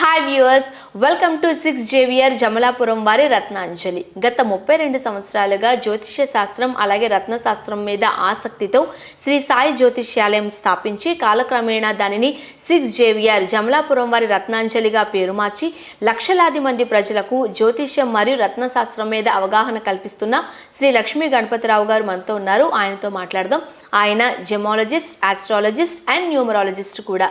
Hi viewers welcome to six JVR Jamalapuram వారి రత్నాంజలి. గత ముప్పై రెండు సంవత్సరాలుగా జ్యోతిష్య శాస్త్రం అలాగే రత్న శాస్త్రం మీద ఆసక్తితో శ్రీ సాయి జ్యోతిష్యాలయం స్థాపించి కాలక్రమేణా దానిని సిక్స్ జేవియర్ జమలాపురం వారి రత్నాంజలిగా పేరు మార్చి లక్షలాది మంది ప్రజలకు జ్యోతిష్యం మరియు రత్నశాస్త్రం మీద అవగాహన కల్పిస్తున్న శ్రీ లక్ష్మీ గణపతిరావు గారు మనతో ఉన్నారు. ఆయనతో మాట్లాడదాం. ఆయన జెమాలజిస్ట్ ఆస్ట్రాలజిస్ట్ అండ్ న్యూమరాలజిస్ట్ కూడా.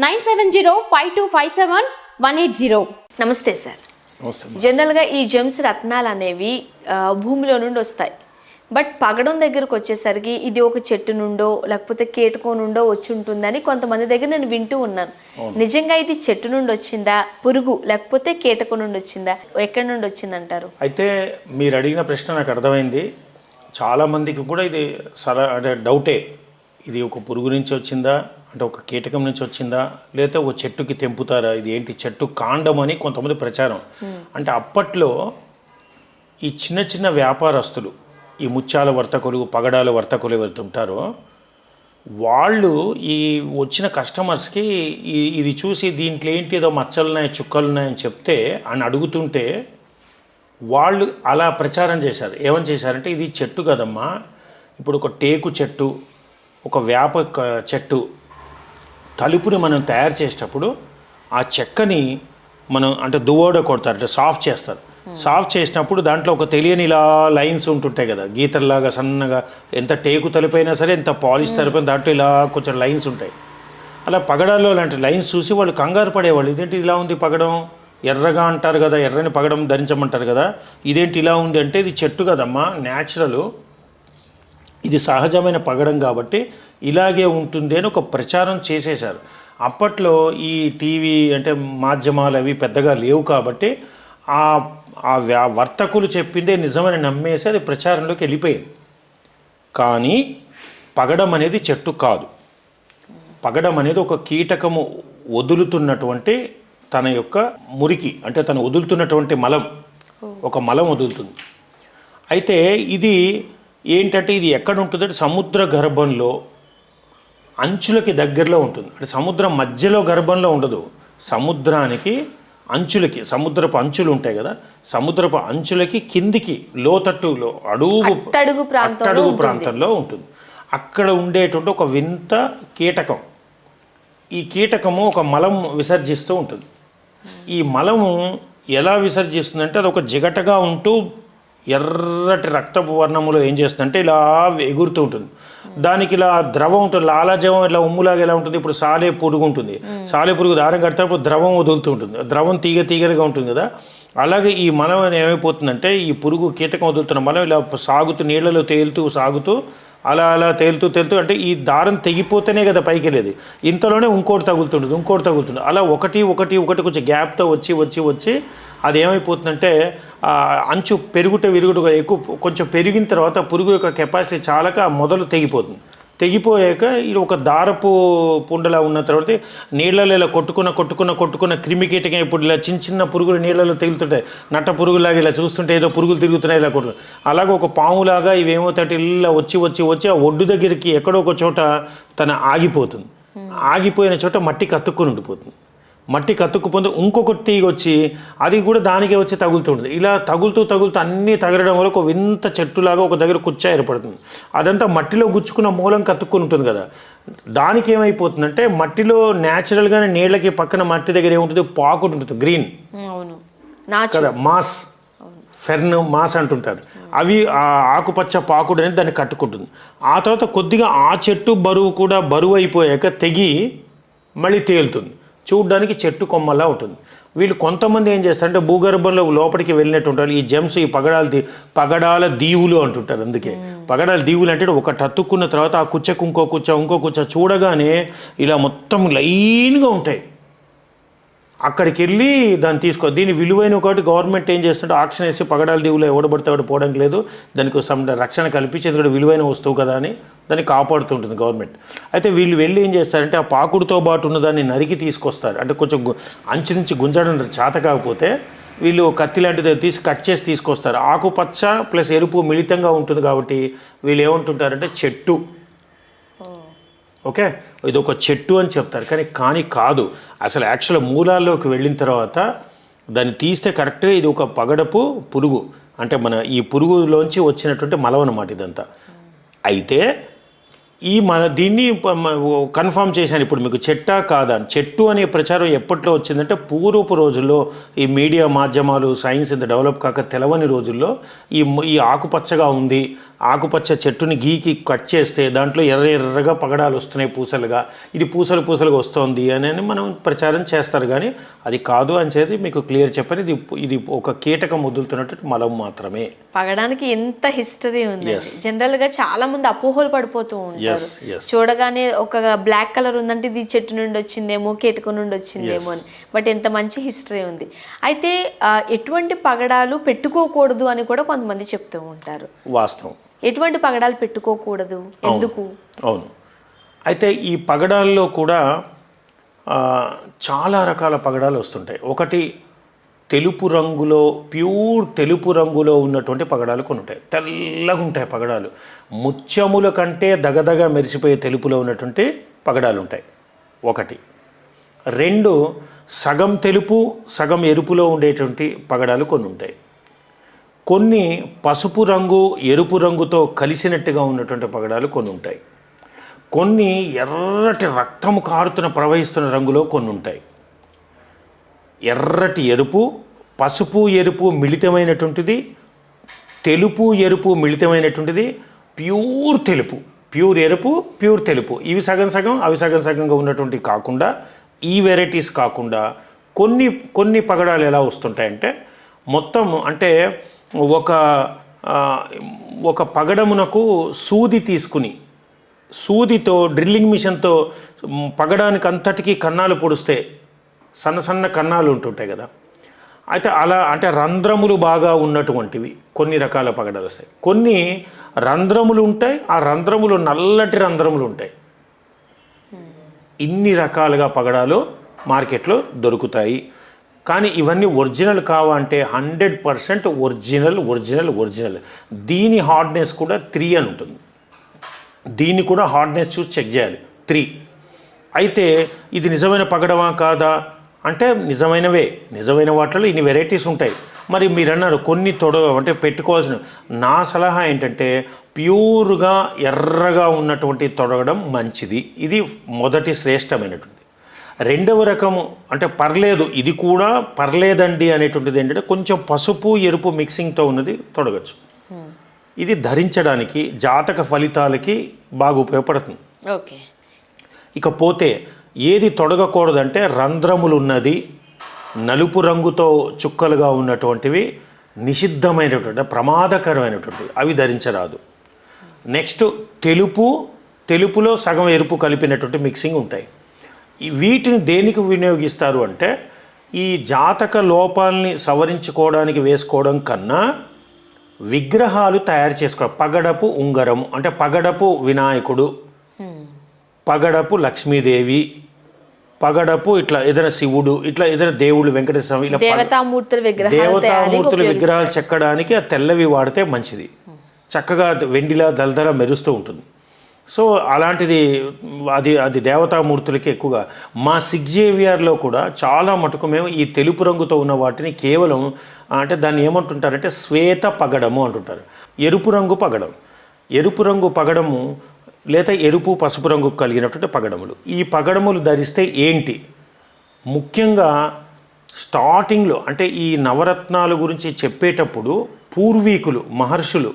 nine seven zero five two five seven one eight zero. నమస్తే సార్. జనరల్గా ఈ జెమ్స్ రత్నాలు అనేవి భూమిలో నుండి వస్తాయి. బట్ పగడం దగ్గరకు వచ్చేసరికి ఇది ఒక చెట్టు నుండో లేకపోతే కీటకం నుండో వచ్చి ఉంటుందని కొంతమంది దగ్గర నేను వింటూ ఉన్నాను. నిజంగా ఇది చెట్టు నుండి వచ్చిందా పురుగు లేకపోతే కీటకం నుండి వచ్చిందా ఎక్కడి నుండి వచ్చిందంటారు అయితే మీరు అడిగిన ప్రశ్న నాకు అర్థమైంది. చాలామందికి కూడా ఇది సర అంటే డౌటే. ఇది ఒక పురుగు నుంచి వచ్చిందా అంటే ఒక కీటకం నుంచి వచ్చిందా? లేకపోతే ఒక చెట్టుకి తెంపుతారా? ఇది ఏంటి? చెట్టు కాండం అని కొంతమంది ప్రచారం. అంటే అప్పట్లో ఈ చిన్న చిన్న వ్యాపారస్తులు ఈ ముత్యాల వర్తకులు పగడాల వర్తకులు ఎవరైతే ఉంటారో వాళ్ళు ఈ వచ్చిన కస్టమర్స్కి ఇది చూసి దీంట్లో ఏంటి ఏదో మచ్చలున్నాయి చుక్కలున్నాయని చెప్తే అని అడుగుతుంటే వాళ్ళు అలా ప్రచారం చేశారు. ఏమని చేశారంటే ఇది చెట్టు కదమ్మా ఇప్పుడు ఒక టేకు చెట్టు ఒక వేప చెట్టు తలుపుని మనం తయారు చేసేటప్పుడు ఆ చెక్కని మనం అంటే దువ్వోడ కొడతారు అంటే సాఫ్ట్ చేస్తారు. సాఫ్ట్ చేసినప్పుడు దాంట్లో ఒక తెలియని ఇలా లైన్స్ ఉంటుంటాయి కదా గీతల్లాగా సన్నగా ఎంత టేకు తలుపైనా సరే ఎంత పాలిష్ తలుపైనా దాంట్లో ఇలా కొంచెం లైన్స్ ఉంటాయి. అలా పగడాల్లో లాంటి లైన్స్ చూసి వాళ్ళు కంగారు పడేవాళ్ళు ఇదేంటి ఇలా ఉంది పగడం? ఎర్రగా అంటారు కదా ఎర్రని పగడం ధరించమంటారు కదా ఇదేంటి ఇలా ఉంది? అంటే ఇది చెట్టు కదమ్మా న్యాచురల్ ఇది సహజమైన పగడం కాబట్టి ఇలాగే ఉంటుంది అని ఒక ప్రచారం చేసేశారు. అప్పట్లో ఈ టీవీ అంటే మాధ్యమాలు అవి పెద్దగా లేవు కాబట్టి ఆ ఆ వర్తకులు చెప్పిందే నిజమని నమ్మేసి అది ప్రచారంలోకి వెళ్ళిపోయింది. కానీ పగడం అనేది చెట్టు కాదు. పగడం అనేది ఒక కీటకము వదులుతున్నటువంటి తన యొక్క మురికి అంటే తను వదులుతున్నటువంటి మలం. ఒక మలం వదులుతుంది. అయితే ఇది ఏంటంటే ఇది ఎక్కడ ఉంటుందంటే సముద్ర గర్భంలో అంచులకి దగ్గరలో ఉంటుంది. అంటే సముద్రం మధ్యలో గర్భంలో ఉండదు. సముద్రానికి అంచులకి సముద్రపు అంచులు ఉంటాయి కదా సముద్రపు అంచులకి కిందికి లోతట్టులో అడుగు ఉంటుంది. ప్రాంతంలో ఉంటుంది. అక్కడ ఉండేటువంటి ఒక వింత కీటకం. ఈ కీటకము ఒక మలం విసర్జిస్తూ ఉంటుంది. ఈ మలము ఎలా విసర్జిస్తుందంటే అది ఒక జిగటగా ఉంటూ ఎర్రటి రక్తపు వర్ణములో ఏం చేస్తుందంటే ఇలా ఎగురుతూ ఉంటుంది. దానికి ఇలా ద్రవం ఉంటుంది. లాలాజవం ఇలా ఉమ్ములాగా ఎలా ఉంటుంది? ఇప్పుడు సాలే పురుగు ఉంటుంది. సాలే పురుగు దారం కడితేప్పుడు ద్రవం వదులుతూ ఉంటుంది. ద్రవం తీగ తీగలుగా ఉంటుంది కదా. అలాగే ఈ మలం ఏమైపోతుందంటే ఈ పురుగు కీటకం వదులుతున్న మలం ఇలా సాగుతూ నీళ్ళలో తేలుతూ సాగుతూ అలా అలా తేలుతూ తేలుతూ అంటే ఈ దారం తెగిపోతేనే కదా పైకి వెళ్ళేది. ఇంతలోనే ఇంకోటి తగులుతుంటుంది. ఇంకోటి తగులుతుంది. అలా ఒకటి ఒకటి ఒకటి కొంచెం గ్యాప్తో వచ్చి వచ్చి వచ్చి అది ఏమైపోతుందంటే అంచు పెరుగుట విరుగుట ఎక్కువ కొంచెం పెరిగిన తర్వాత పురుగు యొక్క కెపాసిటీ చాలక మొదలు తెగిపోతుంది. తెగిపోయాక ఇది ఒక దారపు పుండలా ఉన్న తర్వాత నీళ్ళలో ఇలా కొట్టుకున్న కొట్టుకున్న కొట్టుకున్న క్రిమి కీటకం ఇప్పుడు ఇలా చిన్న చిన్న పురుగులు నీళ్ళలో తగులుతుంటాయి. నట్ట పురుగులాగా ఇలా చూస్తుంటే ఏదో పురుగులు తిరుగుతున్నాయి ఇలా కొట్టు అలాగే ఒక పాములాగా ఇవేమవుతాయి ఇలా వచ్చి వచ్చి వచ్చి ఆ ఒడ్డు దగ్గరికి ఎక్కడో ఒక చోట తన ఆగిపోతుంది. ఆగిపోయిన చోట మట్టి కత్తుక్కుని ఉండిపోతుంది. మట్టి కత్తుక్కుపోతే ఇంకొక తీగ వచ్చి అది కూడా దానికే వచ్చి తగులుతుంటుంది ఇలా తగులుతూ తగులుతూ అన్నీ తగలడం వల్ల ఒక వింత చెట్టులాగా ఒక దగ్గర కుచ్చ ఏర్పడుతుంది. అదంతా మట్టిలో గుచ్చుకున్న మూలం కత్తుక్కుని ఉంటుంది కదా. దానికి ఏమైపోతుందంటే మట్టిలో న్యాచురల్గానే నీళ్ళకి పక్కన మట్టి దగ్గర ఏముంటుంది? పాకుడు ఉంటుంది. గ్రీన్ కదా మాస్. ఫెర్న్ మాస్ అంటుంటారు. అవి ఆ ఆకుపచ్చ పాకుడు అనేది దాన్ని కట్టుకుంటుంది. ఆ తర్వాత కొద్దిగా ఆ చెట్టు బరువు కూడా బరువు అయిపోయాక తెగి మళ్ళీ తేలుతుంది. చూడ్డానికి చెట్టు కొమ్మలా ఉంటుంది. వీళ్ళు కొంతమంది ఏం చేస్తారంటే భూగర్భంలో లోపలికి వెళ్ళినట్టు ఉంటారు ఈ జెమ్స్ ఈ పగడాల పగడాల దీవులు అంటుంటారు అందుకే. పగడాల దీవులు అంటే ఒక తత్తుక్కున్న తర్వాత ఆ కుచ్చకు ఇంకో కుచ్చ ఇంకో కుచ్చ చూడగానే ఇలా మొత్తం లైన్గా ఉంటాయి. అక్కడికి వెళ్ళి దాన్ని తీసుకో దీని విలువైన ఒకటి గవర్నమెంట్ ఏం చేస్తుంటే ఆక్షన్ వేసి పగడాల దీవులో ఎవడబడితే ఎవడు లేదు. దానికి సమ్ రక్షణ కల్పించి ఎందుకంటే విలువైన వస్తువు కదా అని దాన్ని కాపాడుతుంటుంది గవర్నమెంట్. అయితే వీళ్ళు వెళ్ళి ఏం చేస్తారంటే ఆ పాకుడుతో పాటు ఉన్న దాన్ని నరికి తీసుకొస్తారు. అంటే కొంచెం అంచు నుంచి గుంజడం చేత కాకపోతే వీళ్ళు కత్తి లాంటిది తీసి కట్ చేసి తీసుకొస్తారు. ఆకుపచ్చ ప్లస్ ఎరుపు మిళితంగా ఉంటుంది కాబట్టి వీళ్ళు ఏమంటుంటారంటే చెట్టు. ఓకే? ఇది ఒక చెట్టు అని చెప్తారు. కానీ కానీ కాదు. అసలు యాక్చువల్ మూలాల్లోకి వెళ్ళిన తర్వాత దాన్ని తీస్తే కరెక్ట్గా ఇది ఒక పగడపు పురుగు. అంటే మన ఈ పురుగులోంచి వచ్చినటువంటి మలం అనమాట ఇదంతా. అయితే ఈ మన దీన్ని కన్ఫర్మ్ చేశాను. ఇప్పుడు మీకు చెట్టా కాదా. చెట్టు అనే ప్రచారం ఎప్పట్లో వచ్చిందంటే పూర్వపు రోజుల్లో ఈ మీడియా మాధ్యమాలు సైన్స్ ఇంత డెవలప్ కాక తెలవని రోజుల్లో ఈ ఈ ఆకుపచ్చగా ఉంది. ఆకుపచ్చ చెట్టుని గీకి కట్ చేస్తే దాంట్లో ఎర్ర ఎర్రగా పగడాలు వస్తున్నాయి పూసలుగా. ఇది పూసలు పూసలుగా వస్తోంది అని అని మనం ప్రచారం చేస్తారు. కానీ అది కాదు అని చెప్పి మీకు క్లియర్ చెప్పాను. ఇది ఇది ఒక కీటకం వదులుతున్నట్టు మలం మాత్రమే. పగడానికి ఎంత హిస్టరీ ఉంది జనరల్గా చాలా మంది అపోహలు పడిపోతూ ఉంటారు. చూడగానే ఒక బ్లాక్ కలర్ ఉందంటే ఇది చెట్టు నుండి వచ్చిందేమో కీటకం నుండి వచ్చిందేమో అని. బట్ ఎంత మంచి హిస్టరీ ఉంది. అయితే ఎటువంటి పగడాలు పెట్టుకోకూడదు అని కూడా కొంతమంది చెప్తూ ఉంటారు. వాస్తవం. ఎటువంటి పగడాలు పెట్టుకోకూడదు? ఎందుకు? అవును. అయితే ఈ పగడాల్లో కూడా చాలా రకాల పగడాలు వస్తుంటాయి. ఒకటి తెలుపు రంగులో ప్యూర్ తెలుపు రంగులో ఉన్నటువంటి పగడాలు కొన్ని ఉంటాయి తెల్లగా ఉంటాయి పగడాలు. ముత్యముల కంటే దగదగ మెరిసిపోయే తెలుపులో ఉన్నటువంటి పగడాలు ఉంటాయి ఒకటి. రెండు. సగం తెలుపు సగం ఎరుపులో ఉండేటువంటి పగడాలు కొన్ని ఉంటాయి కొన్ని పసుపు రంగు ఎరుపు రంగుతో కలిసినట్టుగా ఉన్నటువంటి పగడాలు కొన్ని ఉంటాయి కొన్ని ఎర్రటి రక్తము కారుతున్న ప్రవహిస్తున్న రంగులో కొన్ని ఉంటాయి ఎర్రటి ఎరుపు పసుపు ఎరుపు మిళితమైనటువంటిది తెలుపు ఎరుపు మిళితమైనటువంటిది ప్యూర్ తెలుపు ప్యూర్ ఎరుపు ప్యూర్ తెలుపు. ఇవి సగం సగం అవి సగం సగంగా ఉన్నటువంటి కాకుండా ఈ వెరైటీస్ కాకుండా కొన్ని కొన్ని పగడాలు ఎలా వస్తుంటాయంటే మొత్తం అంటే ఒక ఒక పగడమునకు సూది తీసుకుని సూదితో డ్రిల్లింగ్ మిషన్తో పగడానికి అంతటికీ కన్నాలు పొడిస్తే సన్న సన్న కన్నాలు ఉంటుంటాయి కదా. అయితే అలా అంటే రంధ్రములు బాగా ఉన్నటువంటివి కొన్ని రకాల పగడలు వస్తాయి. కొన్ని రంధ్రములు ఉంటాయి ఆ రంధ్రములు నల్లటి రంధ్రములు ఉంటాయి. ఇన్ని రకాలుగా పగడాలు మార్కెట్లో దొరుకుతాయి. కానీ ఇవన్నీ original కావంటే hundred percent original original original. దీని హార్డ్నెస్ కూడా త్రీ అని ఉంటుంది. దీన్ని కూడా హార్డ్నెస్ చూసి చెక్ చేయాలి. త్రీ. అయితే ఇది నిజమైన పగడమా కాదా? అంటే నిజమైనవే నిజమైన వాటిలో ఇన్ని వెరైటీస్ ఉంటాయి. మరి మీరు అన్నారు కొన్ని తొడ అంటే పెట్టుకోవాల్సిన నా సలహా ఏంటంటే ప్యూర్గా ఎర్రగా ఉన్నటువంటి తొడగడం మంచిది. ఇది మొదటి శ్రేష్టమైనటువంటిది. రెండవ రకము అంటే పర్లేదు ఇది కూడా పర్లేదండి అనేటువంటిది ఏంటంటే కొంచెం పసుపు ఎరుపు మిక్సింగ్తో ఉన్నది తొడగచ్చు. ఇది ధరించడానికి జాతక ఫలితాలకి బాగా ఉపయోగపడుతుంది. ఓకే. ఇకపోతే ఏది తొడగకూడదంటే రంధ్రములు ఉన్నది నలుపు రంగుతో చుక్కలుగా ఉన్నటువంటివి నిషిద్ధమైనటువంటి ప్రమాదకరమైనటువంటివి అవి ధరించరాదు. నెక్స్ట్ తెలుపు తెలుపులో సగం ఎరుపు కలిపినటువంటి మిక్సింగ్ ఉంటాయి. వీటిని దేనికి వినియోగిస్తారు అంటే ఈ జాతక లోపాలని సవరించుకోవడానికి వేసుకోవడం కన్నా విగ్రహాలు తయారు చేసుకో పగడపు ఉంగరము అంటే పగడపు వినాయకుడు పగడపు లక్ష్మీదేవి పగడపు ఇట్లా ఏదైనా శివుడు ఇట్లా ఏదైనా దేవుడు వెంకటేశ్వర స్వామి ఇలా దేవతామూర్తుల విగ్రహాలు దేవతామూర్తుల. విగ్రహాలు చెక్కడానికి ఆ తెల్లవి వాడితే మంచిది. చక్కగా వెండిలా దళదల మెరుస్తూ ఉంటుంది. సో అలాంటిది అది అది దేవతామూర్తులకి ఎక్కువగా. మా సిగ్జేవియర్లో కూడా చాలా మటుకు మేము ఈ తెలుపు రంగుతో ఉన్న వాటిని కేవలం అంటే దాన్ని ఏమంటుంటారంటే శ్వేత పగడము అంటుంటారు. ఎరుపు రంగు పగడం. ఎరుపు రంగు పగడము లేదా ఎరుపు పసుపు రంగు కలిగినటువంటి పగడములు. ఈ పగడములు ధరిస్తే ఏంటి? ముఖ్యంగా స్టార్టింగ్లో అంటే ఈ నవరత్నాల గురించి చెప్పేటప్పుడు పూర్వీకులు మహర్షులు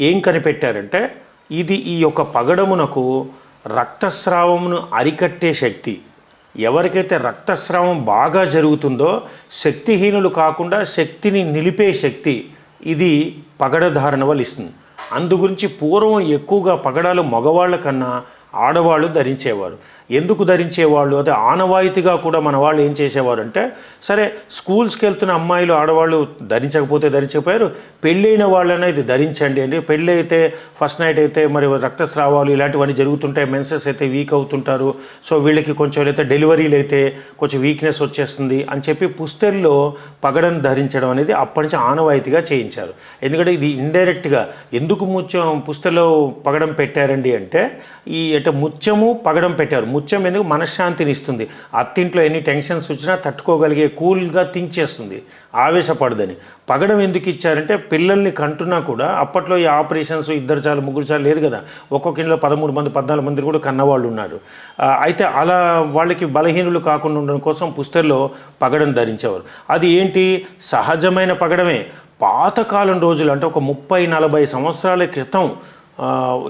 ఏం కనిపెట్టారంటే ఇది ఈ యొక్క పగడమునకు రక్తస్రావమును అరికట్టే శక్తి. ఎవరికైతే రక్తస్రావం బాగా జరుగుతుందో శక్తిహీనులు కాకుండా శక్తిని నిలిపే శక్తి ఇది పగడధారణ వల్ల ఇస్తుంది అందు గురించి పూర్వం ఎక్కువగా పగడాలు మగవాళ్ళ కన్నా ఆడవాళ్ళు ధరించేవారు. ఎందుకు ధరించేవాళ్ళు? అదే ఆనవాయితీగా కూడా మన వాళ్ళు ఏం చేసేవారు అంటే సరే స్కూల్స్కి వెళ్తున్న అమ్మాయిలు ఆడవాళ్ళు ధరించకపోతే ధరించకపోయారు పెళ్ళైన వాళ్ళనే ఇది ధరించండి అండి పెళ్ళి అయితే ఫస్ట్ నైట్ అయితే మరి రక్తస్రావాలు ఇలాంటివన్నీ జరుగుతుంటాయి మెన్సెస్ అయితే వీక్ అవుతుంటారు. సో వీళ్ళకి కొంచెం అయితే డెలివరీలు అయితే కొంచెం వీక్నెస్ వచ్చేస్తుంది అని చెప్పి పుస్తెల్లో పగడను ధరించడం అనేది అప్పటి నుంచి ఆనవాయితీగా చేయించారు. ఎందుకంటే ఇది ఇండైరెక్ట్గా ఎందుకు ముత్యం పుస్తలో పగడం పెట్టారండి అంటే ఈ అంటే ముత్యము పగడం పెట్టారు. ముత్యం ఎందుకు? మనశ్శాంతిని ఇస్తుంది. అత్తింట్లో ఎన్ని టెన్షన్స్ వచ్చినా తట్టుకోగలిగే కూల్గా థింక్ చేస్తుంది. ఆవేశపడదని. పగడం ఎందుకు ఇచ్చారంటే పిల్లల్ని కంటున్నా కూడా అప్పట్లో ఈ ఆపరేషన్స్ ఇద్దరు చాలు ముగ్గురు చాలు లేదు కదా. ఒక్కొక్క ఇంట్లో పదమూడు మంది పద్నాలుగు మంది కూడా కన్నవాళ్ళు ఉన్నారు. అయితే అలా వాళ్ళకి బలహీనులు కాకుండా ఉండడం కోసం పుస్తల్లో పగడం ధరించేవారు. అది ఏంటి? సహజమైన పగడమే. పాతకాలం రోజులు అంటే ఒక ముప్పై నలభై సంవత్సరాల క్రితం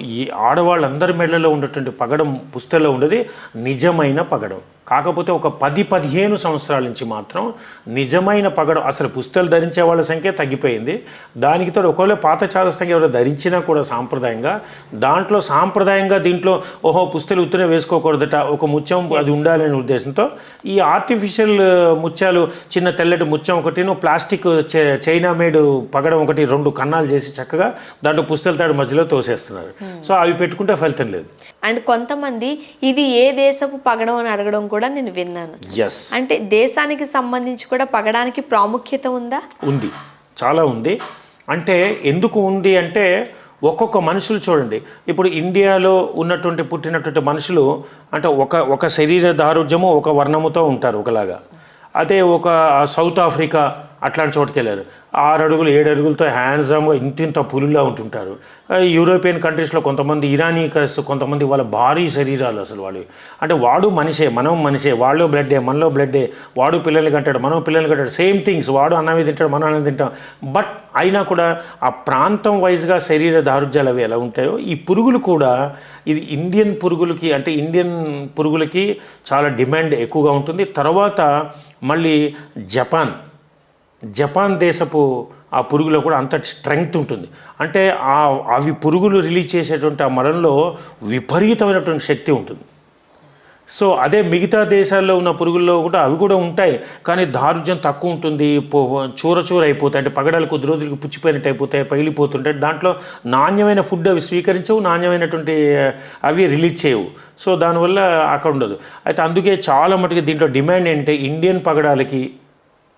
ఈ ఆడవాళ్ళందరి మెడలో ఉన్నటువంటి పగడం పుస్తలో ఉండేది. నిజమైన పగడం. కాకపోతే ఒక పది పదిహేను సంవత్సరాల నుంచి మాత్రం నిజమైన పగడం అసలు పుస్తలు ధరించే వాళ్ళ సంఖ్య తగ్గిపోయింది. దానికి తోడు ఒకవేళ పాత చాదస్తంగా ఎవరు ధరించినా కూడా సాంప్రదాయంగా దాంట్లో సాంప్రదాయంగా దీంట్లో ఓహో పుస్తలు ఉత్తనే వేసుకోకూడదట ఒక ముత్యం అది ఉండాలనే ఉద్దేశంతో ఈ ఆర్టిఫిషియల్ ముత్యాలు చిన్న తెల్లటి ముత్యం ఒకటిను ప్లాస్టిక్ చైనా మేడ్ పగడం ఒకటి రెండు కన్నాలు చేసి చక్కగా దాంట్లో పుస్తల తాడు మధ్యలో తోసేస్తున్నారు. సో అవి పెట్టుకుంటే ఫలితం లేదు. అండ్ కొంతమంది ఇది ఏ దేశపు పగడం అని అడగడం కూడా నేను విన్నాను. అంటే దేశానికి సంబంధించి కూడా పగడానికి ప్రాముఖ్యత ఉందా? ఉంది. చాలా ఉంది. అంటే ఎందుకు ఉంది అంటే ఒక్కొక్క మనుషులు చూడండి. ఇప్పుడు ఇండియాలో ఉన్నటువంటి పుట్టినటువంటి మనుషులు అంటే ఒక ఒక శరీర దారుఢ్యము ఒక వర్ణముతో ఉంటారు ఒకలాగా. అదే ఒక సౌత్ ఆఫ్రికా అట్లాంటి చోటుకి వెళ్ళారు. ఆరు అడుగులు ఏడు అడుగులతో హ్యాండ్సమ్గా ఇంతింత పులులా ఉంటుంటారు. యూరోపియన్ కంట్రీస్లో కొంతమంది ఇరానీకస్ కొంతమంది వాళ్ళ భారీ శరీరాలు అసలు వాళ్ళు. అంటే వాడు మనిషే మనం మనిషే వాళ్ళు బ్లడ్డే మనలో బ్లడ్డే వాడు పిల్లల్ని కంటాడు మనం పిల్లల్ని కంటాడు సేమ్ థింగ్స్ వాడు అన్నవి తింటాడు మనం అన్నది తింటాం. బట్ అయినా కూడా ఆ ప్రాంతం వైజ్గా శరీర దారుఢ్యాలు అవి ఎలా ఉంటాయో ఈ పురుగులు కూడా ఇది ఇండియన్ పురుగులకి అంటే ఇండియన్ పురుగులకి చాలా డిమాండ్ ఎక్కువగా ఉంటుంది. తర్వాత మళ్ళీ జపాన్ జపాన్ దేశపు ఆ పురుగులో కూడా అంత స్ట్రెంగ్త్ ఉంటుంది. అంటే ఆ అవి పురుగులు రిలీజ్ చేసేటువంటి ఆ మలంలో విపరీతమైనటువంటి శక్తి ఉంటుంది. సో అదే మిగతా దేశాల్లో ఉన్న పురుగుల్లో కూడా అవి కూడా ఉంటాయి. కానీ దారుఢ్యం తక్కువ ఉంటుంది. పో- చూర చూర అయిపోతాయి. అంటే పగడాలు కొద్ది రోజులకి పుచ్చిపోయినట్టు అయిపోతాయి పగిలిపోతుంటాయి. దాంట్లో నాణ్యమైన ఫుడ్ అవి స్వీకరించవు నాణ్యమైనటువంటి అవి రిలీజ్ చేయవు. సో దానివల్ల అక్కడ ఉండదు. అయితే అందుకే చాలా మటుకు దీంట్లో డిమాండ్ ఏంటంటే ఇండియన్ పగడాలకి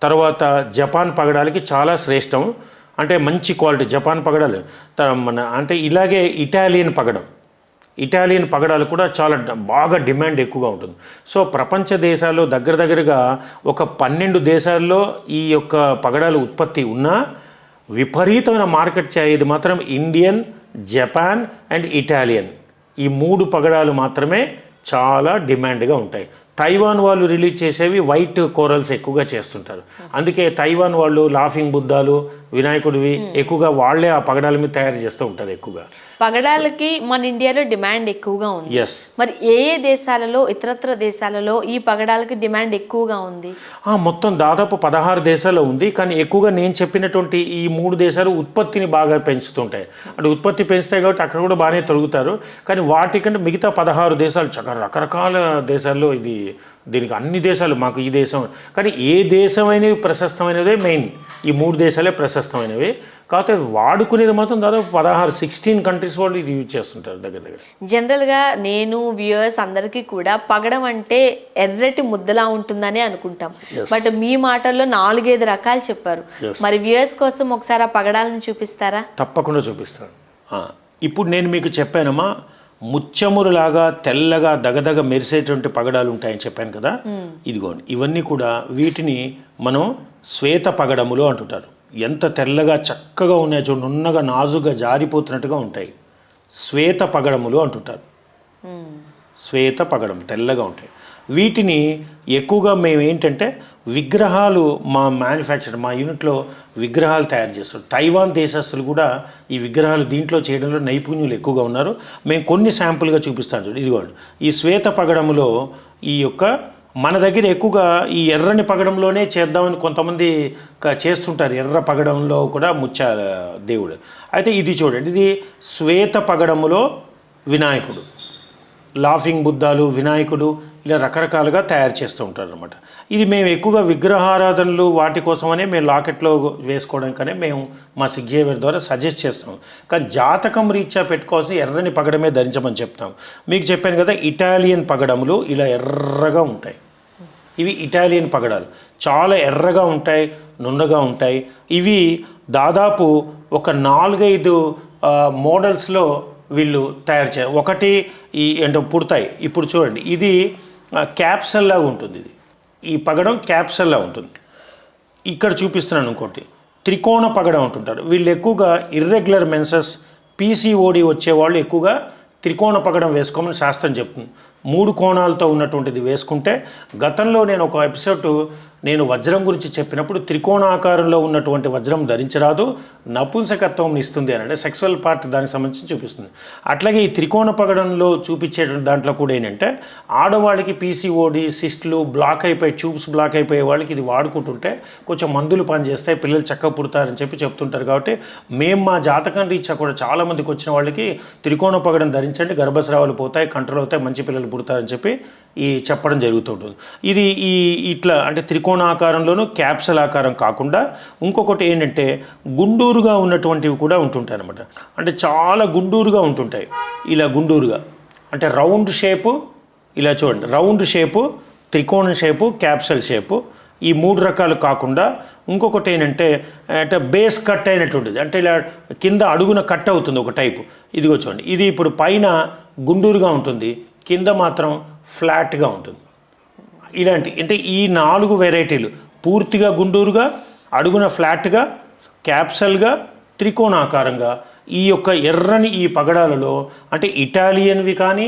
తర్వాత జపాన్ పగడాలకి చాలా శ్రేష్టం. అంటే మంచి క్వాలిటీ జపాన్ పగడాలు. త- మన అంటే ఇలాగే ఇటాలియన్ పగడం. ఇటాలియన్ పగడాలు కూడా చాలా బాగా డిమాండ్ ఎక్కువగా ఉంటుంది. సో ప్రపంచ దేశాల్లో దగ్గర దగ్గరగా ఒక పన్నెండు దేశాల్లో ఈ యొక్క పగడాలు ఉత్పత్తి ఉన్నా విపరీతమైన మార్కెట్ చేయది మాత్రం ఇండియన్ జపాన్ అండ్ ఇటాలియన్. ఈ మూడు పగడాలు మాత్రమే చాలా డిమాండ్గా ఉంటాయి. తైవాన్ వాళ్ళు రిలీజ్ చేసేవి వైట్ కోరల్స్ ఎక్కువగా చేస్తుంటారు. అందుకే తైవాన్ వాళ్ళు లాఫింగ్ బుద్ధాలు వినాయకుడివి ఎక్కువగా వాళ్ళే ఆ పగడాల మీద తయారు చేస్తూ ఉంటారు ఎక్కువగా. పగడాలకి మన ఇండియాలో డిమాండ్ ఎక్కువగా ఉంది. ఎస్ మరి ఏ ఏ దేశాలలో ఇతరత్ర దేశాలలో ఈ పగడాలకి డిమాండ్ ఎక్కువగా ఉంది? ఆ, మొత్తం దాదాపు పదహారు దేశాల్లో ఉంది. కానీ ఎక్కువగా నేను చెప్పినటువంటి ఈ మూడు దేశాలు ఉత్పత్తిని బాగా పెంచుతుంటాయి. అంటే ఉత్పత్తి పెంచుతాయి కాబట్టి అక్కడ కూడా బాగానే తొలుగుతారు. కానీ వాటికంటే మిగతా పదహారు దేశాలు రకరకాల దేశాల్లో ఇది దీనికి అన్ని దేశాలు మాకు ఈ దేశం. కానీ ఏ దేశమైనవి ప్రశస్తమైనవే మెయిన్. ఈ మూడు దేశాలే ప్రశస్తమైనవి. కాకపోతే వాడుకునేది మాత్రం దాదాపు పదహారు సిక్స్టీన్ కంట్రీస్ వాళ్ళు ఇది యూజ్ చేస్తుంటారు దగ్గర దగ్గర. జనరల్గా నేను వ్యూయర్స్ అందరికీ కూడా పగడం అంటే ఎర్రటి ముద్దలా ఉంటుందని అనుకుంటాం. బట్ మీ మాటల్లో నాలుగైదు రకాలు చెప్పారు. మరి వ్యూయర్స్ కోసం ఒకసారి ఆ పగడాలను చూపిస్తారా? తప్పకుండా చూపిస్తాను. ఇప్పుడు నేను మీకు చెప్పానమ్మా ముత్యమురులాగా తెల్లగా దగదగ మెరిసేటువంటి పగడాలు ఉంటాయని చెప్పాను కదా? ఇదిగోండి. ఇవన్నీ కూడా వీటిని మనం శ్వేత పగడములు అంటుంటారు. ఎంత తెల్లగా చక్కగా ఉన్నాయో చూడండి నున్నగా నాజుగా జారిపోతున్నట్టుగా ఉంటాయి. శ్వేత పగడములు అంటుంటారు. శ్వేత పగడం తెల్లగా ఉంటాయి. వీటిని ఎక్కువగా మేము ఏంటంటే విగ్రహాలు మా మ్యానుఫ్యాక్చర్ మా యూనిట్లో విగ్రహాలు తయారు చేస్తారు. తైవాన్ దేశస్తులు కూడా ఈ విగ్రహాలు దీంట్లో చేయడంలో నైపుణ్యులు ఎక్కువగా ఉన్నారు. మేము కొన్ని శాంపుల్గా చూపిస్తాను చూడండి ఇదిగోండి. ఈ శ్వేత పగడంలో ఈ యొక్క మన దగ్గర ఎక్కువగా ఈ ఎర్రని పగడంలోనే చేద్దామని కొంతమంది చేస్తుంటారు. ఎర్ర పగడంలో కూడా ముత్యాల దేవుడు. అయితే ఇది చూడండి. ఇది శ్వేత పగడములో వినాయకుడు. లాఫింగ్ బుద్ధాలు వినాయకుడు ఇలా రకరకాలుగా తయారు చేస్తూ ఉంటారు అనమాట ఇది మేము ఎక్కువగా విగ్రహారాధనలు వాటి కోసమనే మేము లాకెట్లో వేసుకోవడానికనే మేము మా సిగ్జేవియర్ ద్వారా సజెస్ట్ చేస్తాం కానీ జాతకం రీత్యా పెట్టుకోవాల్సి ఎర్రని పగడమే ధరించమని చెప్తాం. మీకు చెప్పాను కదా ఇటాలియన్ పగడములు ఇలా ఎర్రగా ఉంటాయి. ఇవి ఇటాలియన్ పగడాలు. చాలా ఎర్రగా ఉంటాయి నున్నగా ఉంటాయి. ఇవి దాదాపు ఒక నాలుగైదు మోడల్స్లో వీళ్ళు తయారు చే ఒకటి ఈ అంటే పుడతాయి. ఇప్పుడు చూడండి ఇది క్యాప్సల్ లాగా ఉంటుంది ఇది. ఈ పగడం క్యాప్సల్ లాగా ఉంటుంది. ఇక్కడ చూపిస్తున్నాను ఇంకోటి. త్రికోణ పగడం ఉంటుంటారు వీళ్ళు ఎక్కువగా ఇర్రెగ్యులర్ మెన్సెస్ పీసీఓడి వచ్చేవాళ్ళు ఎక్కువగా త్రికోణ పగడం వేసుకోమని శాస్త్రం చెప్తుంది. మూడు కోణాలతో ఉన్నటువంటిది వేసుకుంటే గతంలో నేను ఒక ఎపిసోడ్ నేను వజ్రం గురించి చెప్పినప్పుడు త్రికోణాకారంలో ఉన్నటువంటి వజ్రం ధరించరాదు నపుంసకత్వం ఇస్తుంది అని అంటే సెక్సువల్ పార్ట్ దానికి సంబంధించి చూపిస్తుంది. అట్లాగే ఈ త్రికోణ పగడంలో చూపించే దాంట్లో కూడా ఏంటంటే ఆడవాళ్ళకి పీసీఓడి సిస్ట్లు బ్లాక్ అయిపోయి ట్యూబ్స్ బ్లాక్ అయిపోయే వాళ్ళకి ఇది వాడుకుంటుంటే కొంచెం మందులు పనిచేస్తాయి పిల్లలు చక్కగా పుడతారని చెప్పి చెప్తుంటారు కాబట్టి మేము మా జాతకం రీత్యా కూడా చాలా మందికి వచ్చిన వాళ్ళకి త్రికోణ పగడం ధరించండి గర్భస్రావాలు పోతాయి కంట్రోల్ అవుతాయి మంచి పిల్లలు పుడతారని చెప్పి ఈ చెప్పడం జరుగుతుంటుంది ఇది ఈ ఇట్లా అంటే త్రికోణాకారంలోనూ క్యాప్సల్ ఆకారం కాకుండా ఇంకొకటి ఏంటంటే గుండూరుగా ఉన్నటువంటివి కూడా ఉంటుంటాయి అనమాట అంటే చాలా గుండూరుగా ఉంటుంటాయి. ఇలా గుండూరుగా. అంటే రౌండ్ షేపు ఇలా చూడండి. రౌండ్ షేపు త్రికోణ షేపు క్యాప్సల్ షేపు ఈ మూడు రకాలు కాకుండా ఇంకొకటి ఏంటంటే అంటే బేస్ కట్ అయినటువంటిది అంటే ఇలా కింద అడుగున కట్ అవుతుంది ఒక టైపు. ఇదిగో చూడండి. ఇది ఇప్పుడు పైన గుండూరుగా ఉంటుంది. కింద మాత్రం ఫ్లాట్గా ఉంటుంది. ఇలాంటి అంటే ఈ నాలుగు వెరైటీలు పూర్తిగా గుండూరుగా అడుగున ఫ్లాట్గా క్యాప్సల్గా త్రికోణాకారంగా ఈ యొక్క ఎర్రని ఈ పగడాలలో అంటే ఇటాలియన్వి కానీ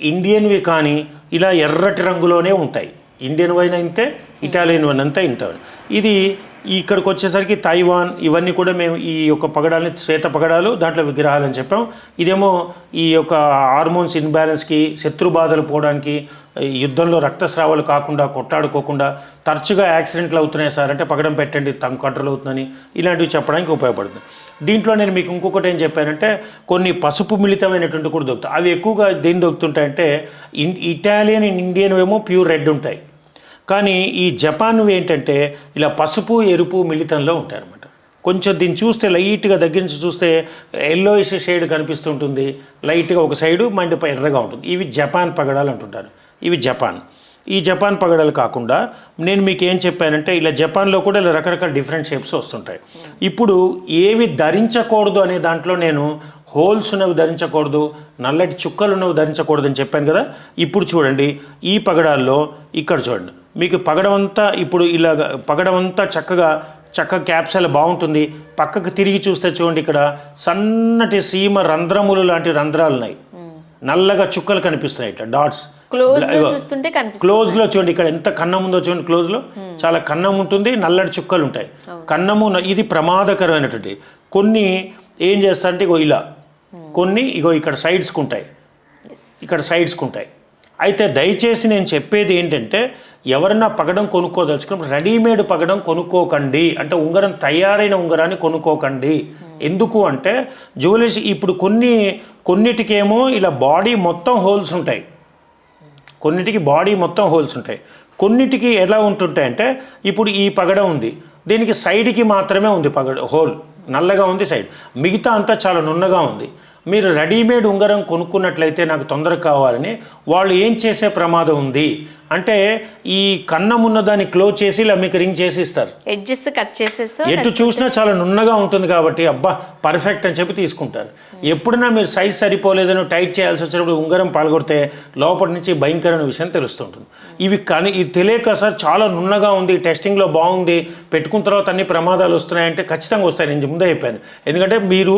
ఇండియన్వి కానీ ఇలా ఎర్రటి రంగులోనే ఉంటాయి. ఇండియన్ వైన్ అయితే ఇటాలియన్ వైన్ అంతా ఉంటాయి ఇది ఇక్కడికి వచ్చేసరికి తైవాన్ ఇవన్నీ కూడా మేము ఈ యొక్క పగడాలని శ్వేత పగడాలు దాంట్లో విగ్రహాలు అని చెప్పాం. ఇదేమో ఈ యొక్క హార్మోన్స్ ఇన్బ్యాలెన్స్కి శత్రు బాధలు పోవడానికి యుద్ధంలో రక్తస్రావాలు కాకుండా కొట్లాడుకోకుండా తరచుగా యాక్సిడెంట్లు అవుతున్నాయి సార్. అంటే పగడం పెట్టండి తమ కంట్రోల్ అవుతుందని ఇలాంటివి చెప్పడానికి ఉపయోగపడుతుంది. దీంట్లో నేను మీకు ఇంకొకటి ఏం చెప్పానంటే కొన్ని పసుపు మిళితమైనటువంటి కూడా దొరుకుతాయి. అవి ఎక్కువగా దేని దొరుకుతుంటాయంటే ఇన్ ఇటాలియన్ ఇండియన్ ఏమో ప్యూర్ రెడ్ ఉంటాయి. కానీ ఈ జపాన్ ఏంటంటే ఇలా పసుపు ఎరుపు మిళితంలో ఉంటారన్నమాట. కొంచెం దీన్ని చూస్తే లైట్గా దగ్గర నుంచి చూస్తే ఎల్లోయిష్ షేడ్ కనిపిస్తుంటుంది. లైట్గా ఒక సైడు మండిపై ఎర్రగా ఉంటుంది. ఇవి జపాన్ పగడాలు అంటుంటారు. ఇవి జపాన్. ఈ జపాన్ పగడాలు కాకుండా నేను మీకు ఏం చెప్పానంటే ఇలా జపాన్లో కూడా ఇలా రకరకాల డిఫరెంట్ షేప్స్ వస్తుంటాయి. ఇప్పుడు ఏవి ధరించకూడదు అనే దాంట్లో నేను హోల్స్ ఉన్నవి ధరించకూడదు నల్లటి చుక్కలు ఉన్నవి ధరించకూడదు అని చెప్పాను కదా. ఇప్పుడు చూడండి ఈ పగడాల్లో ఇక్కడ చూడండి. మీకు పగడమంతా ఇప్పుడు ఇలాగ పగడమంతా చక్కగా చక్కగా క్యాప్సల్ బాగుంటుంది. పక్కకు తిరిగి చూస్తే చూడండి ఇక్కడ సన్నటి సీమ రంధ్రములు లాంటి రంధ్రాలు ఉన్నాయి నల్లగా చుక్కలు కనిపిస్తున్నాయి ఇట్లా డాట్స్. క్లోజ్లో చూడండి ఇక్కడ ఎంత కన్నం ఉందో చూడండి క్లోజ్లో చాలా కన్నం ఉంటుంది నల్లటి చుక్కలు ఉంటాయి. కన్నము ఇది ప్రమాదకరమైనటువంటి. కొన్ని ఏం చేస్తారంటే ఇగో ఇలా. కొన్ని ఇగో ఇక్కడ సైడ్స్కి ఉంటాయి. ఇక్కడ సైడ్స్కి ఉంటాయి. అయితే దయచేసి నేను చెప్పేది ఏంటంటే ఎవరన్నా పగడం కొనుక్కోదలుచుకున్నప్పుడు రెడీమేడ్ పగడం కొనుక్కోకండి. అంటే ఉంగరం తయారైన ఉంగరాన్ని కొనుక్కోకండి. ఎందుకు అంటే జ్యువెలరీస్ ఇప్పుడు కొన్ని కొన్నిటికేమో ఇలా బాడీ మొత్తం హోల్స్ ఉంటాయి. కొన్నిటికి బాడీ మొత్తం హోల్స్ ఉంటాయి. కొన్నిటికి ఎలా ఉంటుంటాయంటే ఇప్పుడు ఈ పగడం ఉంది. దీనికి సైడ్కి మాత్రమే ఉంది పగడ హోల్. నల్లగా ఉంది సైడ్. మిగతా అంతా చాలా నున్నగా ఉంది. మీరు రెడీమేడ్ ఉంగరం కొనుక్కున్నట్లయితే నాకు తొందర కావాలని వాళ్ళు ఏం చేసే ప్రమాదం ఉంది? అంటే ఈ కన్నం ఉన్నదాన్ని క్లోజ్ చేసి ఇలా మీకు రింగ్ చేసి ఇస్తారు ఎడ్జెస్ కట్ చేసేసో ఎటు చూసినా చాలా నున్నగా ఉంటుంది కాబట్టి అబ్బా పర్ఫెక్ట్ అని చెప్పి తీసుకుంటారు. ఎప్పుడైనా మీరు సైజ్ సరిపోలేదని టైట్ చేయాల్సి వచ్చినప్పుడు ఉంగరం పాల్గొడితే లోపల నుంచి భయంకరమైన విషయం తెలుస్తుంటుంది. ఇవి కానీ ఇది తెలియక సార్ చాలా నున్నగా ఉంది టెస్టింగ్లో బాగుంది పెట్టుకున్న తర్వాత అన్ని ప్రమాదాలు వస్తున్నాయంటే ఖచ్చితంగా వస్తాయి నేను ముందే చెప్పాను. ఎందుకంటే మీరు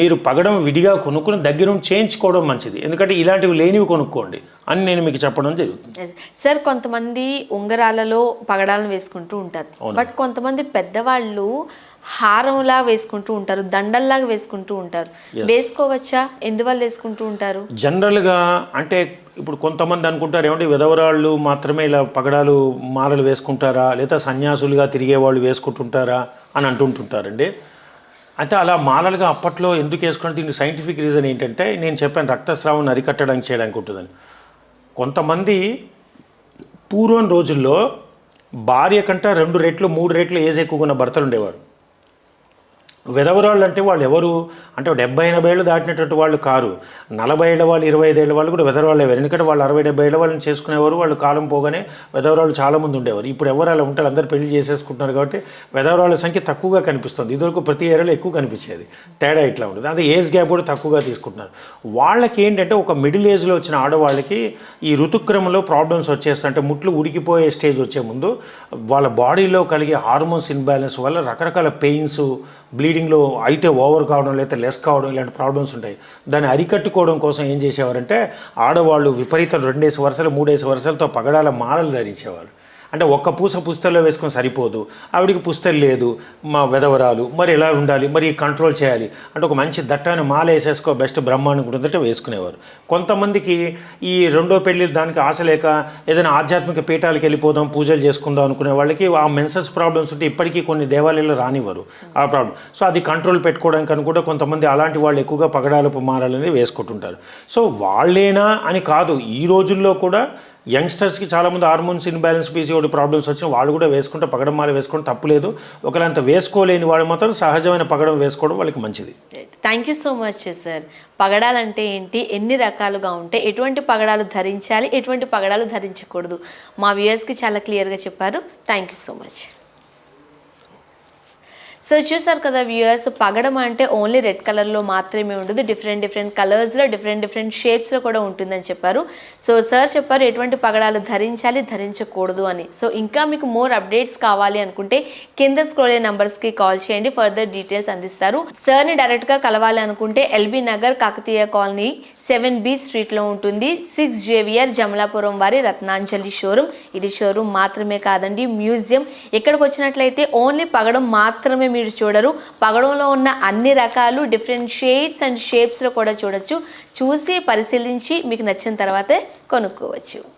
మీరు పగడం విడిగా కొనుక్కుని దగ్గర చేయించుకోవడం మంచిది. ఎందుకంటే ఇలాంటివి లేనివి కొనుక్కోండి అని నేను మీకు చెప్పడం జరుగుతుంది. సార్ కొంతమంది ఉంగరాలలో పగడాలను వేసుకుంటూ ఉంటారు. బట్ కొంతమంది పెద్దవాళ్ళు హారంలా వేసుకుంటూ ఉంటారు దండల్లాగా వేసుకుంటూ ఉంటారు. వేసుకోవచ్చా? ఎందువల్ల వేసుకుంటూ ఉంటారు? జనరల్గా అంటే ఇప్పుడు కొంతమంది అనుకుంటారు ఏమంటే విధవరాళ్ళు మాత్రమే ఇలా పగడాలు మాలలు వేసుకుంటారా? లేదా సన్యాసులుగా తిరిగే వాళ్ళు వేసుకుంటుంటారా? అని అంటుంటుంటారండి. అయితే అలా మాలలుగా అప్పట్లో ఎందుకు వేసుకున్నారు? దీనికి సైంటిఫిక్ రీజన్ ఏంటంటే నేను చెప్పాను రక్తస్రావం అరికట్టడానికి చేయడానికి ఉంటుందని. కొంతమంది పూర్వం రోజుల్లో భార్య కంటే రెండు రెట్లు మూడు రెట్లు ఏజ్ ఎక్కువ ఉన్న భర్తలు ఉండేవారు. విధవరాళ్ళు అంటే వాళ్ళు ఎవరు? అంటే డెబ్బై ఎనభై ఏళ్ళు దాటినటువంటి వాళ్ళు కారు. నలభై ఏళ్ళ వాళ్ళు ఇరవై ఐదేళ్ళ వాళ్ళు కూడా విధవరాళ్ళు ఎవరు ఎందుకంటే వాళ్ళు అరవై డెబ్బై ఏళ్ళ వాళ్ళని చేసుకునేవారు వాళ్ళు కాలం పోగానే విధవరాళ్ళు చాలామంది ఉండేవారు. ఇప్పుడు ఎవరు అలా ఉంటారు? అందరు పెళ్ళి చేసేసుకుంటున్నారు కాబట్టి విధవరాళ్ళ సంఖ్య తక్కువగా కనిపిస్తుంది. ఇదివరకు ప్రతి ఏరియాలో ఎక్కువ కనిపించేది. తేడా ఇట్లా ఉంటుంది అదే ఏజ్ గ్యాప్ కూడా తక్కువగా తీసుకుంటున్నారు. వాళ్ళకి ఏంటంటే ఒక మిడిల్ ఏజ్లో వచ్చిన ఆడవాళ్ళకి ఈ ఋతుక్రమంలో ప్రాబ్లమ్స్ వచ్చేస్తాయి. అంటే ముట్లు ఉడికిపోయే స్టేజ్ వచ్చే ముందు వాళ్ళ బాడీలో కలిగే హార్మోన్స్ ఇన్బ్యాలెన్స్ వల్ల రకరకాల పెయిన్స్ బ్లీడింగ్లో అయితే ఓవర్ కావడం లేదా లెస్ కావడం ఇలాంటి ప్రాబ్లమ్స్ ఉంటాయి. దాన్ని అరికట్టుకోవడం కోసం ఏం చేసేవారంటే ఆడవాళ్ళు విపరీతం రెండేసి వరుసలు మూడేసి వరుసలతో పగడాల మాలలు ధరించేవారు అంటే ఒక్క పూస పుస్తల్లో వేసుకొని సరిపోదు. ఆవిడికి పుస్తలు లేదు మా విధవరాలు మరి ఎలా ఉండాలి? మరి కంట్రోల్ చేయాలి? అంటే ఒక మంచి దట్టమైన మాల వేసేసుకో బెస్ట్ బ్రహ్మాండం ఉంటుందంటే వేసుకునేవారు. కొంతమందికి ఈ రెండో పెళ్ళి దానికి ఆశ లేక ఏదైనా ఆధ్యాత్మిక పీఠాలకు వెళ్ళిపోదాం పూజలు చేసుకుందాం అనుకునే వాళ్ళకి ఆ మెన్సెస్ ప్రాబ్లమ్స్ ఉంటే ఇప్పటికీ కొన్ని దేవాలయాలు రానివ్వరు ఆ ప్రాబ్లం. సో అది కంట్రోల్ పెట్టుకోవడానికి అని కూడా కొంతమంది అలాంటి వాళ్ళు ఎక్కువగా పగడాలపు మారాలని వేసుకుంటుంటారు. సో వాళ్ళేనా అని కాదు ఈ రోజుల్లో కూడా యంగ్స్టర్స్కి చాలామంది హార్మోన్స్ ఇన్బ్యాలెన్స్ పీసీఓడి ప్రాబ్లమ్స్ వచ్చిన వాళ్ళు కూడా వేసుకుంటే పగడం మాల వేసుకోవడం తప్పులేదు ఒకవేళ అంత వేసుకోలేని వాళ్ళు మాత్రం సహజమైన పగడం వేసుకోవడం వాళ్ళకి మంచిది. Thank you so much sir. పగడాలంటే ఏంటి? ఎన్ని రకాలుగా ఉంటే ఎటువంటి పగడాలు ధరించాలి ఎటువంటి పగడాలు ధరించకూడదు? మా వ్యూయర్స్కి చాలా క్లియర్గా చెప్పారు. Thank you so much. So చూసారు కదా వ్యూయర్స్ పగడం అంటే ఓన్లీ రెడ్ కలర్లో మాత్రమే ఉండదు. డిఫరెంట్ డిఫరెంట్ కలర్స్లో డిఫరెంట్ డిఫరెంట్ షేప్స్లో కూడా ఉంటుందని చెప్పారు. సో సార్ చెప్పారు ఎటువంటి పగడాలు ధరించాలి ధరించకూడదు అని. సో ఇంకా మీకు మోర్ అప్డేట్స్ కావాలి అనుకుంటే కింద స్క్రోల్ అయ్యే నంబర్స్కి కాల్ చేయండి. ఫర్దర్ డీటెయిల్స్ అందిస్తారు. సార్ని డైరెక్ట్గా కలవాలి అనుకుంటే LB Nagar Kakatiya colony seven B స్ట్రీట్లో ఉంటుంది. సిక్స్ జేవియర్ జమలాపురం వారి రత్నాంజలి షోరూమ్ ఇది షోరూమ్ మాత్రమే కాదండి మ్యూజియం ఇక్కడికి వచ్చినట్లయితే ఓన్లీ పగడం మాత్రమే మాత్రమే మీరు చూడరు. పగడంలో ఉన్న అన్ని రకాలు డిఫరెంట్ షేడ్స్ అండ్ షేప్స్లో కూడా చూడొచ్చు. చూసి పరిశీలించి మీకు నచ్చిన తర్వాతే కొనుక్కోవచ్చు.